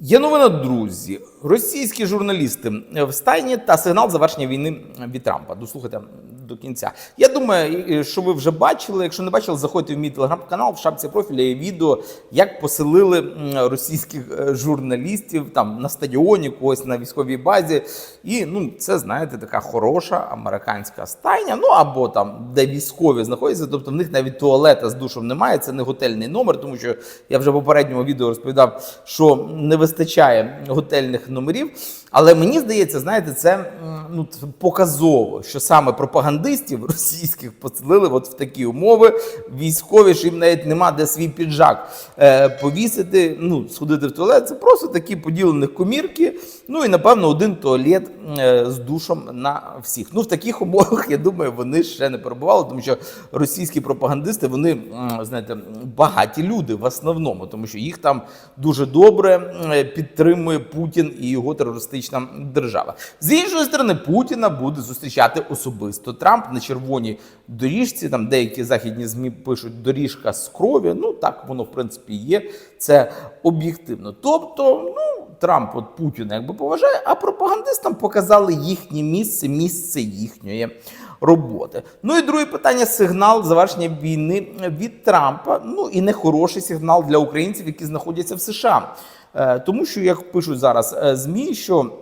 Є новина, друзі. Російські журналісти в стайні та сигнал завершення війни від Трампа. Дослухайте до кінця. Я думаю, що ви вже бачили. Якщо не бачили, заходьте в мій телеграм-канал в шапці профіля є відео, як поселили російських е, журналістів там на стадіоні, когось на військовій базі. І ну, це знаєте, така хороша американська стайня. Ну або там, де військові знаходяться. Тобто в них навіть туалета з душем немає. Це не готельний номер, тому що я вже в попередньому відео розповідав, що не вистачає готельних номерів. Але мені здається, знаєте, це ну показово, що саме пропагандистів російських поселили от в такі умови. Військові, що їм навіть нема де свій піджак е, повісити, ну сходити в туалет. Це просто такі поділені комірки. Ну і напевно один туалет е, з душом на всіх. Ну в таких умовах я думаю, вони ще не перебували, тому що російські пропагандисти вони знаєте багаті люди в основному, тому що їх там дуже добре е, підтримує Путін і його терористична держава. З іншої сторони, Путіна буде зустрічати особисто на червоній доріжці. Там деякі західні змі пишуть доріжка з крові. Ну так воно в принципі є. Це об'єктивно. Тобто, ну. Трамп от Путіна якби поважає, а пропагандистам показали їхнє місце, місце їхньої роботи. Ну і друге питання: сигнал завершення війни від Трампа. Ну і нехороший сигнал для українців, які знаходяться в США. Е, Тому що, як пишуть зараз е, ЗМІ, що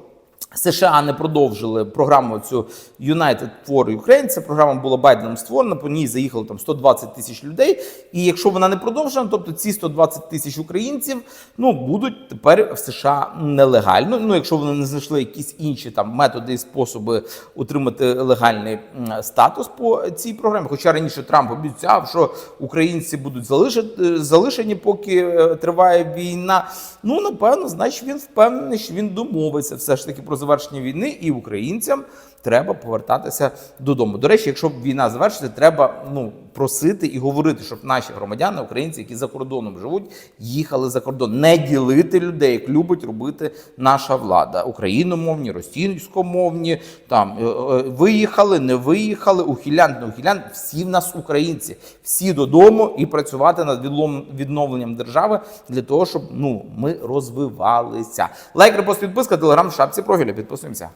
США не продовжили програму цю United for Ukraine. Ця програма була Байденом створена. По ній заїхало там 120 тисяч людей. І якщо вона не продовжена, тобто ці 120 тисяч українців ну будуть тепер в США нелегально. Ну якщо вони не знайшли якісь інші там методи і способи отримати легальний статус по цій програмі. Хоча раніше Трамп обіцяв, що українці будуть залишити залишені, поки е, триває війна. Ну напевно, значить він впевнений, що він домовиться все ж таки про завершення війни, і українцям треба повертатися додому. До речі, якщо війна завершиться, треба ну просити і говорити, щоб наші громадяни, українці, які за кордоном живуть, їхали за кордон, не ділити людей, як любить робити наша влада. Україномовні, російськомовні, там е, е, виїхали, не виїхали, ухилян, не ухилян. Всі в нас українці, всі додому і працювати над відновленням держави для того, щоб ну ми розвивалися. Лайк, репост, підписка, телеграм, шапці профіля. Підписуємося.